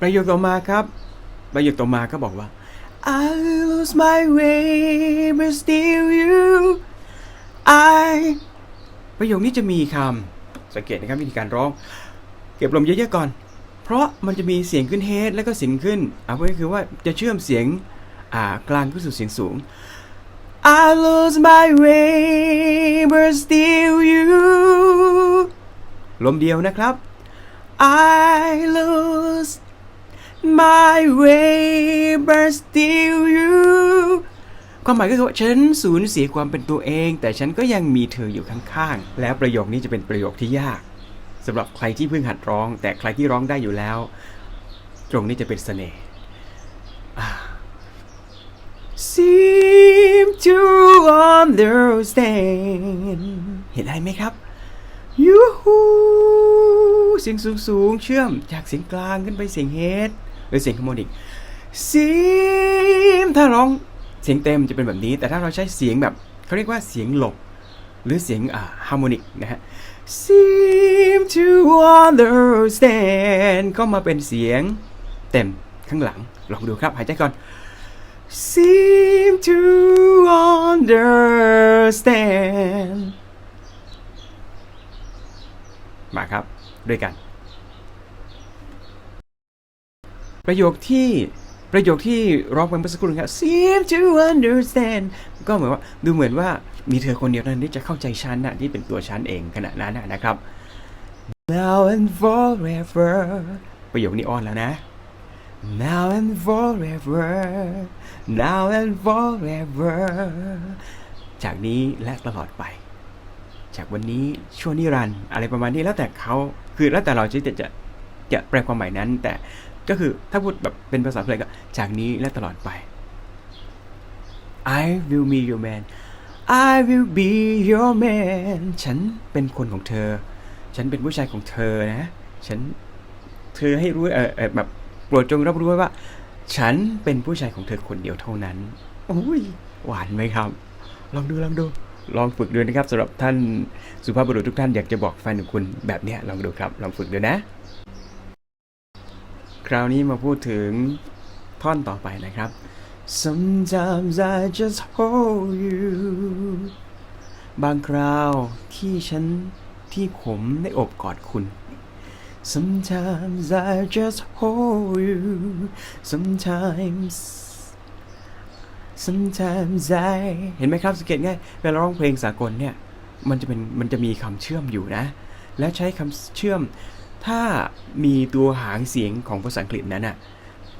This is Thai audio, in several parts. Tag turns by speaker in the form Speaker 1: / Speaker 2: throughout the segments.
Speaker 1: ประโยคต่อมาครับ ประโยคต่อมาก็บอกว่า I lose my way but still you I ประโยคนี้จะมีคำสังเกตนะครับวิธีการร้อง เก็บลมเยอะๆก่อน เพราะมันจะมีเสียงขึ้นเฮดแล้วก็เสียงขึ้นเอ่าก็คือว่าจะเชื่อมเสียงกลางขึ้นสู่เสียงสูง I lose my way but still you ลมเดียวนะครับ I lose my way but still you ความหมายก็คือว่าฉันสูญเสียความเป็นตัวเอง แต่ฉันก็ยังมีเธออยู่ข้างๆ แล้วประโยคนี้จะเป็นประโยคที่ยากสำหรับใครที่เพิ่งหัดร้อง แต่ใครที่ร้องได้อยู่แล้ว ตรงนี้จะเป็นเสน่ห์ Seem to understand เห็นอะไรไหมครับยูฮูเสียงสูงสูงๆเชื่อมจากเสียงกลางขึ้นไปเสียงเฮด หรือเสียงฮาร์โมนิกซีมถ้าร้องเสียงเต็มจะเป็นแบบนี้ แต่ถ้าเราใช้เสียงแบบเขาเรียกว่าเสียงหลบ หรือเสียงอ่าฮาร์โมนิกนะฮะ seem to understand ก็มาเป็นเสียงเต็มข้างหลัง ลองดูครับ หายใจก่อน seem to understand มาครับ ด้วยกัน ประโยคที่ประโยคที่ร้องไปเมื่อสักครู่นะครับ seem to understand ก็เหมือนว่าดูเหมือนว่ามีเธอคนเดียวนั้นที่จะเข้าใจฉันนะที่เป็นตัวฉันเองขณะนั้นนะครับ now and forever ประโยคนี้อ้อนแล้วนะ now and forever now and forever จากนี้และตลอดไป จากวันนี้ชั่วนิรันดร์อะไรประมาณนี้แล้วแต่เขาคือแล้วแต่เราจะจะจะแปลความหมายนั้นแต่ ก็คือถ้าพูดแบบเป็นภาษาเพลงก็จากนี้และตลอดไป I will be your man I will be your man ฉันเป็นคนของเธอ ฉันเป็นผู้ชายของเธอนะ ฉัน เธอให้รู้เออเออแบบโปรดจงรับรู้ไว้ว่า ฉันเป็นผู้ชายของเธอคนเดียวเท่านั้นโอ้ยหวานไหมครับ ลองดูลองดู ลองฝึกดูนะครับสำหรับท่านสุภาพบุรุษทุกท่านอยากจะบอกแฟนของคุณแบบเนี้ยลองดูครับ ลองฝึกดูนะ คราวนี้มาพูดถึงท่อนต่อไปนะครับ Sometimes I just hold you บางคราวที่ฉันที่ผมได้อบกอดคุณ Sometimes I just hold you Sometimes Sometimes I เห็นไหมครับสังเกตง่ายเวลาร้องเพลงสากลเนี่ย มันจะเป็นมันจะมีคำเชื่อมอยู่นะ และใช้คำเชื่อม ถ้ามีตัวหางเสียงของภาษาอังกฤษนั้นอะ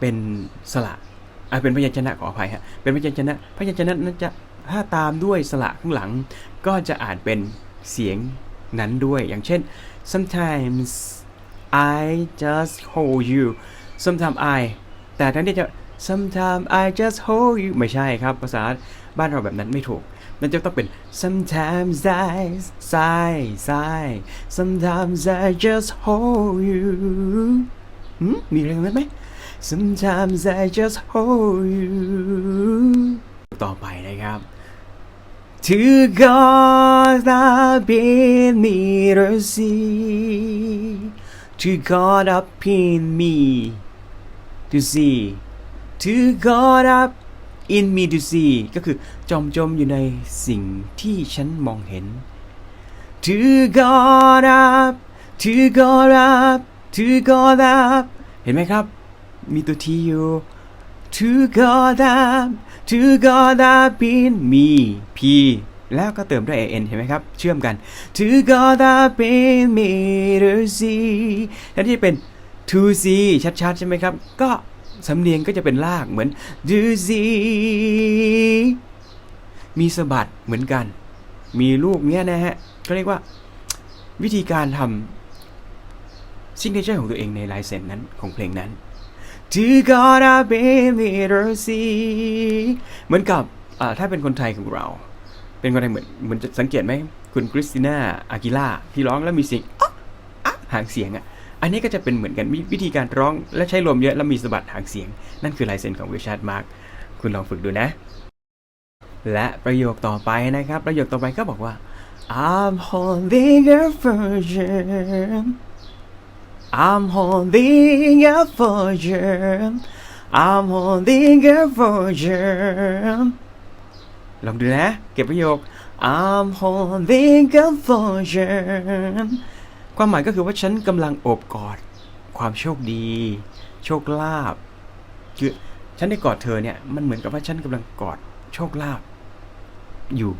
Speaker 1: เป็นสระอะเป็นพยัญชนะขออภัยฮะเป็นพยัญชนะพยัญชนะนั้นจะถ้าตามด้วยสระข้างหลัง ก็จะอ่านเป็นเสียงนั้นด้วย อย่างเช่น sometimes I just hold you sometimes I แต่แทนที่จะ sometimes I just hold you ไม่ใช่ครับ ภาษาบ้านเราแบบนั้นไม่ถูก มันจะต้องเป็น sometimes I sigh sigh sometimes I just hold you มมีอะไรตรงนั้นไหม sometimes I just hold you ต่อไปนะครับ To God up in me to see To God up in me to see To God up in me to see ก็คือจอมจมอยู่ในสิ่งที่ฉันมองเห็น To God up To God up To God up เห็นไหมครับ มีตัวทีอยู่ To God up To God up in me P แล้วก็เติมด้วย an เห็นไหมครับ เชื่อมกัน To God up in me to see แทนที่เป็น to see ชัดๆ ใช่ไหมครับ ก็ สำเนียงก็จะเป็นลากเหมือน to see มีสะบัดเหมือนกัน มีลูกเนี้ยนะฮะก็เรียกว่าวิธีการทำซิกเนเจอร์ของตัวเองในลายเซ็นนั้นของเพลงนั้น To God I been mercy เหมือนกับอ่าถ้าเป็นคนไทยของเรา เป็นคนไทยเหมือนเหมือนจะสังเกตไหมคุณคริสติน่าอากิล่าที่ร้องแล้วมีเสียงอ๊ะอ๊ะหางเสียงอะ อันนี้ก็จะเป็นเหมือนกันมีวิธีการร้องและใช้ลมเยอะแล้วมีสะบัดหางเสียง นั่นคือลายเซ็นของวิชาร์ดมาร์กคุณลองฝึกดูนะ และประโยคต่อไปนะครับ ประโยคต่อไปก็บอกว่า I'm holding a virgin I'm holding out for you I'm holding out for you ลองดูนะ เก็บประโยค I'm holding out for you ความหมายก็คือว่าฉันกำลังโอบกอด ความโชคดี โชคลาภคือฉันได้กอดเธอเนี่ยมันเหมือนกับว่าฉันกำลังกอดโชคลาภอยู่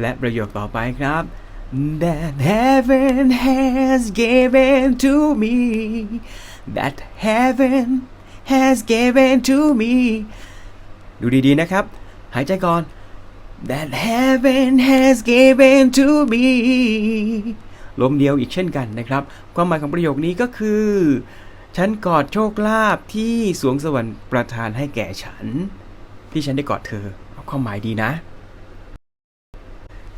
Speaker 1: และประโยคต่อไปครับ That heaven has given to me That heaven has given to me ดูดีๆนะครับ หายใจก่อน That heaven has given to me ลมเดียวอีกเช่นกันนะครับ ความหมายของประโยคนี้ก็คือ ฉันกอดโชคลาภที่สวงสวรรค์ประทานให้แก่ฉัน ที่ฉันได้กอดเธอเอาความหมายดีนะ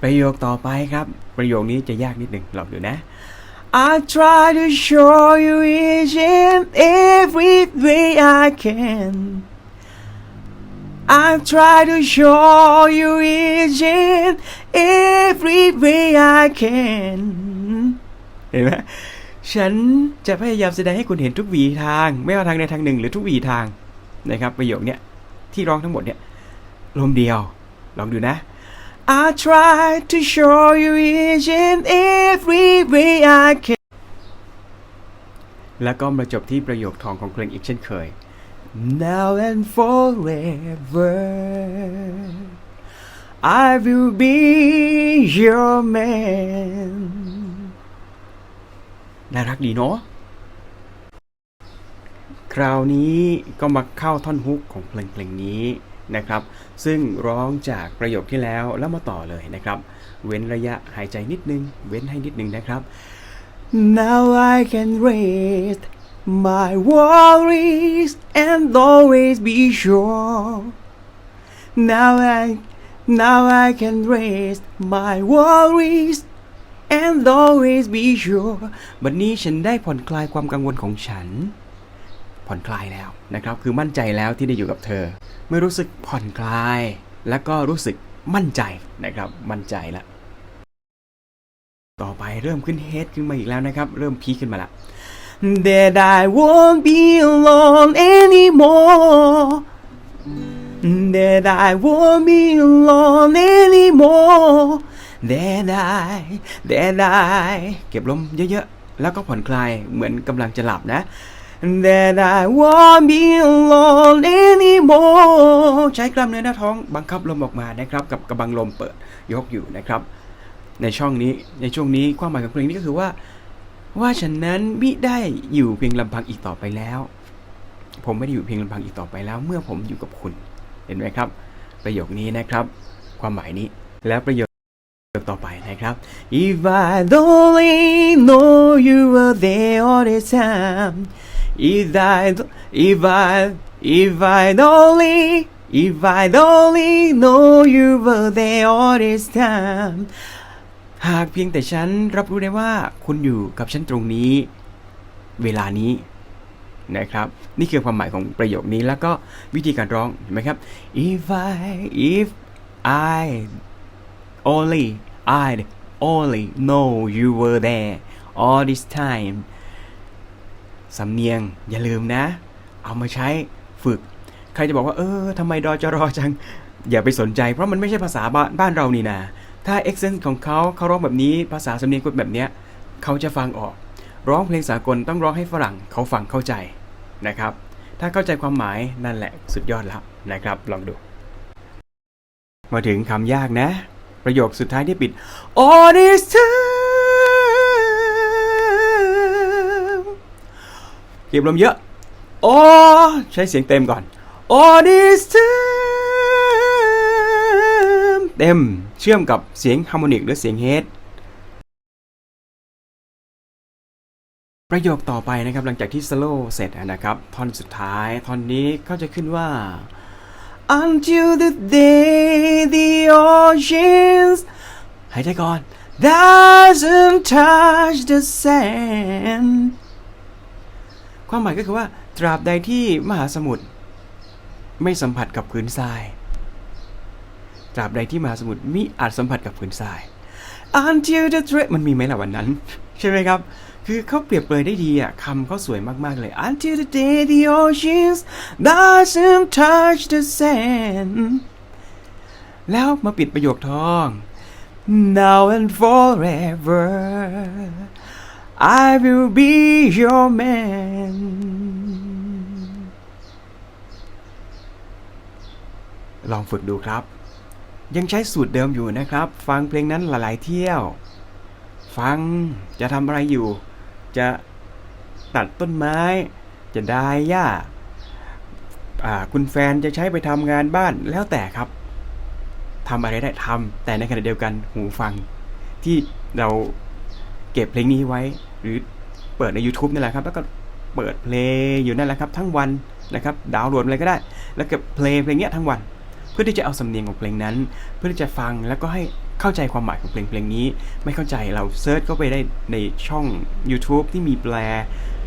Speaker 1: ประโยคต่อไปครับ ประโยคนี้จะยากนิดหนึ่งลองดูนะ I try to show you each and every way I can I try to show you each and every way I can เห็นไหมฉันจะพยายามแสดงให้คุณเห็นทุกวีทาง ไม่ว่าทางใดทางหนึ่งหรือทุกวีทางนะครับประโยคเนี้ยที่ร้องทั้งหมดเนี่ยลมเดียว ลองดูนะ I try to show you each and every way I can แล้วก็มาจบที่ประโยคทองของเพลงอีกเช่นเคย Now and forever I will be your man น่ารักดีเนาะ คราวนี้ก็มาเข้าท่อนฮุกของเพลงเพลงนี้นะครับ ซึ่งร้องจากประโยคที่แล้วแล้วมาต่อเลยนะครับ เว้นระยะหายใจนิดนึง เว้นให้นิดนึงนะครับ Now I can rest my worries and always be sure Now I now I can rest my worries and always be sure บัดนี้ฉันได้ผ่อนคลายความกังวลของฉัน ผ่อนคลายแล้วนะครับ คือมั่นใจแล้วที่ได้อยู่กับเธอ เมื่อรู้สึกผ่อนคลาย แล้วก็รู้สึกมั่นใจนะครับ มั่นใจแล้วต่อไปเริ่มขึ้นเฮดขึ้นมาอีกแล้วนะครับ เริ่มพีขึ้นมาละ That I won't be alone anymore That I won't be alone anymore That I That I เก็บลมเยอะๆ แล้วก็ผ่อนคลายเหมือนกำลังจะหลับนะ That I won't be alone anymore ใช้กล้ามเนื้อหน้าท้องบังคับลมออกมานะครับ กับกระบังลมเปิดยกอยู่นะครับ ในช่องนี้ในช่วงนี้ความหมายของเพลงนี้ก็คือว่า ว่าฉันนั้นมิได้อยู่เพียงลำพังอีกต่อไปแล้ว ผมไม่ได้อยู่เพียงลำพังอีกต่อไปแล้ว เมื่อผมอยู่กับคุณ เห็นไหมครับ ประโยคนี้นะครับ ความหมายนี้แล้วประโยคต่อไปนะครับ If I only know you were there all the time If I if I if I only if I only know you were there all this time หากเพียงแต่ฉันรับรู้ได้ว่าคุณอยู่กับฉันตรงนี้ เวลานี้นะครับ นี่คือความหมายของประโยคนี้แล้วก็วิธีการร้องเห็นไหมครับ if I if I only I only know you were there all this time สำเนียงอย่าลืมนะ เอามาใช้ฝึก ใครจะบอกว่า เออทำไมดอจรอจัง อย่าไปสนใจ เพราะมันไม่ใช่ภาษาบ้านานเรานี่นะ ถ้า accent ของเขาเขาร้องแบบนี้ภาษาสำเนียงคนแบบเนี้ยเขาจะฟังออก ร้องเพลงสากลต้องร้องให้ฝรั่งเขาฟังเข้าใจนะครับ ถ้าเข้าใจความหมายนั่นแหละสุดยอดแล้วนะครับ ลองดู มาถึงคำยากนะ ประโยคสุดท้ายที่ปิด all this time เก็บลมเยอะโอใช้เสียงเต็มก่อน all this time เต็ม เชื่อมกับเสียงฮาร์โมนิกหรือเสียงเฮดประโยคต่อไปนะครับหลังจากที่สโลว์เสร็จนะครับท่อนสุดท้ายท่อนนี้ก็จะขึ้นว่า until the day the oceans หายใจก่อน doesn't touch the sand ความหมายก็คือว่า ตราบใดที่มหาสมุทรไม่สัมผัสกับพื้นทราย ตราบใดที่มหาสมุทรมิอาจสัมผัสกับพื้นทราย until the train มันมีไหมล่ะวันนั้น ใช่ไหมครับ คือเขาเปรียบเปรยได้ดีอะคำเขาสวยมาก ๆ เลย until the day the oceans doesn't touch the sand แล้วมาปิดประโยคท้อง now and forever I will be your man ลองฝึกดูครับ ยังใช้สูตรเดิมอยู่นะครับ ฟังเพลงนั้นหลาย ๆ เที่ยว ฟังจะทำอะไรอยู่ จะตัดต้นไม้ จะดายหญ้าอ่าคุณแฟนจะใช้ไปทำงานบ้านแล้วแต่ครับทำอะไรได้ทำแต่ในขณะเดียวกันหูฟัง ที่เราเก็บเพลงนี้ไว้ หรือเปิดใน YouTube นี่แหละครับ แล้วก็เปิดเพลงอยู่นั่นแหละครับ ทั้งวันนะครับ ดาวน์โหลดอะไรก็ได้ แล้วก็เพลงเพลงเนี้ยทั้งวัน พื่อที่จะเอาสำเนียงของเพลงนั้น เพื่อที่จะฟังแล้วก็ให้เข้าใจความหมายของเพลงเพลงนี้ ไม่เข้าใจเราเซิร์ชเข้าไปได้ในช่อง YouTube ที่มีแปล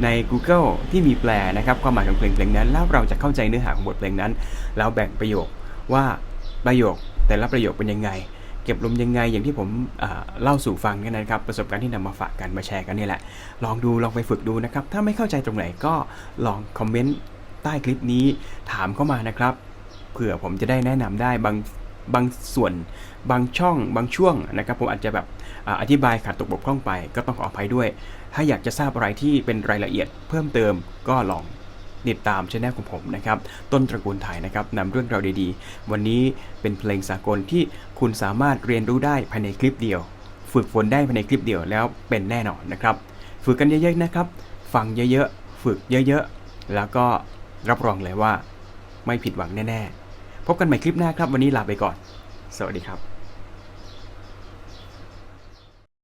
Speaker 1: ใน Google ที่มีแปลนะครับความหมายของเพลงเพลงนั้น แล้วเราจะเข้าใจเนื้อหาของบทเพลงนั้น แล้วแบ่งประโยคว่าประโยคแต่ละประโยคเป็นยังไง เก็บลมยังไงอย่างที่ผมเล่าสู่ฟังกันนะครับ ประสบการณ์ที่นำมาฝากกันมาแชร์กันนี่แหละ ลองดูลองไปฝึกดูนะครับ ถ้าไม่เข้าใจตรงไหนก็ลองคอมเมนต์ใต้คลิปนี้ถามเข้ามานะครับ ผื่อผมจะได้แนะนำได้บางบางส่วนบางช่องบางช่วงนะครับผมอาจจะแบบออธิบายขาดตกบกพร่องไปก็ต้องขออภัยด้วย ถ้าอยากจะทราบอะไรที่เป็นรายละเอียดเพิ่มเติมก็ลองติดตามช่องของผมนะครับ ต้นตระกูลไทยนะครับนำเรื่องราวดีๆ วันนี้เป็นเพลงสากลที่คุณสามารถเรียนรู้ได้ภายในคลิปเดียว ฝึกฝนได้ภายในคลิปเดียวแล้วเป็นแน่นอนนะครับ ฝึกกันเยอะๆนะครับ ฟังเยอะๆ ฝึกเยอะๆ แล้วก็รับรองเลยว่า ไม่ผิดหวังแน่ๆ พบกันใหม่คลิปหน้าครับ วันนี้ลาไปก่อน สวัสดีครับ